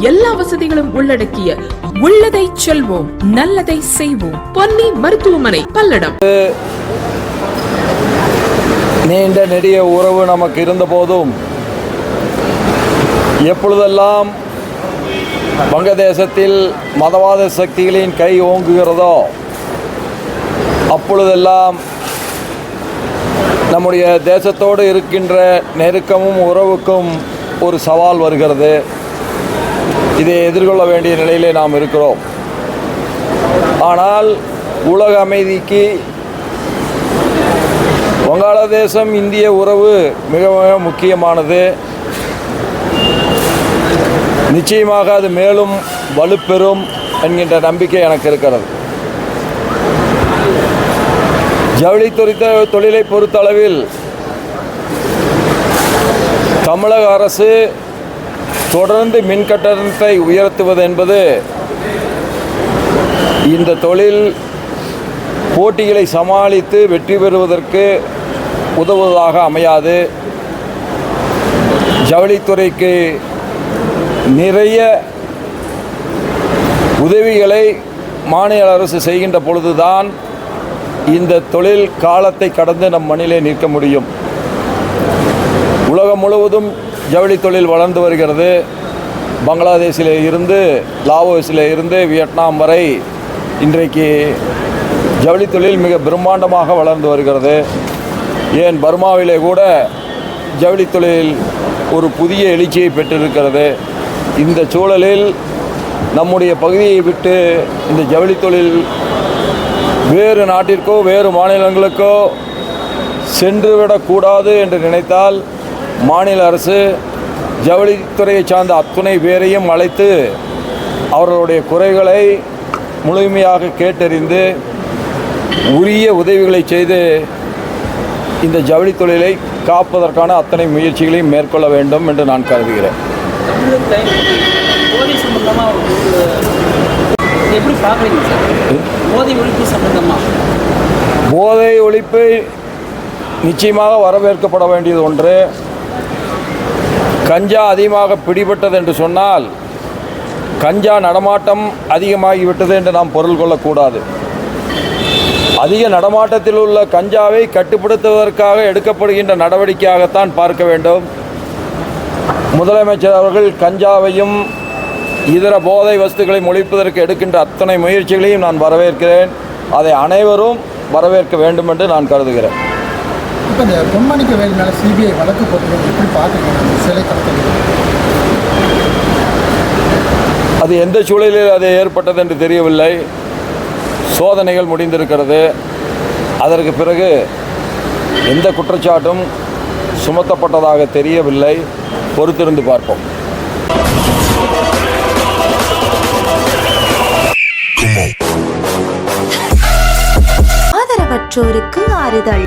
எல்லா வசதிகளும் உள்ளடக்கிய உள்ளதை செல்வோம் நல்லதை செய்வோம். பொன்னி மருத்துவமனை பல்லடம். நீண்ட நெடிய உறவு நமக்கு இருந்த போதும் எப்பொழுதெல்லாம் வங்கதேசத்தில் மதவாத சக்திகளின் கை ஓங்குகிறதோ அப்பொழுதெல்லாம் நம்முடைய தேசத்தோடு இருக்கின்ற நெருக்கமும் உறவுக்கும் ஒரு சவால் வருகிறது. இதை எதிர்கொள்ள வேண்டிய நிலையிலே நாம் இருக்கிறோம். ஆனால் உலக அமைதிக்கு வங்காளதேசம் இந்திய உறவு மிக மிக முக்கியமானது. நிச்சயமாக அது மேலும் வலுப்பெறும் என்கின்ற நம்பிக்கை எனக்கு இருக்கிறது. ஜவுளி துறைத்த தொழிலை பொறுத்தளவில் தமிழக அரசு தொடர்ந்து மின் கட்டணத்தை உயர்த்துவது என்பது இந்த தொழில் போட்டிகளை சமாளித்து வெற்றி பெறுவதற்கு உதவுவதாக அமையாது. ஜவுளித்துறைக்கு நிறைய உதவிகளை மாநில அரசு செய்கின்ற பொழுதுதான் இந்த தொழில் காலத்தை கடந்து நம் மண்ணிலே நிற்க முடியும். உலகம் முழுவதும் ஜவுளி தொழில் வளர்ந்து வருகிறது. பங்களாதேஷில் இருந்து லாவோஸில் இருந்து வியட்நாம் வரை இன்றைக்கு ஜவுளி தொழில் மிக பிரம்மாண்டமாக வளர்ந்து வருகிறது. ஏன்? பர்மாவிலே கூட ஜவுளி தொழில் ஒரு புதிய எழுச்சியை பெற்றிருக்கிறது. இந்த சூழலில் நம்முடைய பகுதியை விட்டு இந்த ஜவுளி தொழில் வேறு நாட்டிற்கோ வேறு மாநிலங்களுக்கோ சென்றுவிடக்கூடாது என்று நினைத்தால் மாநில அரசு ஜவுளித்துறையை சார்ந்த அத்துணை பேரையும் அழைத்து அவர்களுடைய குறைகளை முழுமையாக கேட்டறிந்து உரிய உதவிகளை செய்து இந்த ஜவுளி தொழிலை காப்பதற்கான அத்தனை முயற்சிகளையும் மேற்கொள்ள வேண்டும் என்று நான் கருதுகிறேன். போதை ஒழிப்பு நிச்சயமாக வரவேற்கப்பட வேண்டியது ஒன்று. கஞ்சா அதிகமாக பிடிபட்டது என்று சொன்னால் கஞ்சா நடமாட்டம் அதிகமாகிவிட்டது என்று நாம் பொருள் கொள்ளக்கூடாது. அதிக நடமாட்டத்தில் உள்ள கஞ்சாவை கட்டுப்படுத்துவதற்காக எடுக்கப்படுகின்ற நடவடிக்கையாகத்தான் பார்க்க வேண்டும். முதலமைச்சர் அவர்கள் கஞ்சாவையும் இதர போதை வஸ்துக்களை ஒழிப்பதற்கு எடுக்கின்ற அத்தனை முயற்சிகளையும் நான் வரவேற்கிறேன். அதை அனைவரும் வரவேற்க வேண்டும் என்று நான் கருதுகிறேன். இப்போ இந்த பொன்மாணிக்க வேலு மேலே சிபிஐ வழக்கு போட்டுருக்கோம் எப்படி பார்க்குறீங்க அந்த சிலை கடத்தல் அது எந்த சூழலில் அது ஏற்பட்டது என்று தெரியவில்லை. சோதனைகள் முடிந்திருக்கிறது. அதற்கு பிறகு எந்த குற்றச்சாட்டும் சுமத்தப்பட்டதாக தெரியவில்லை. பொறுத்திருந்து பார்ப்போம். ஆதரவற்றோருக்கு ஆறுதல்.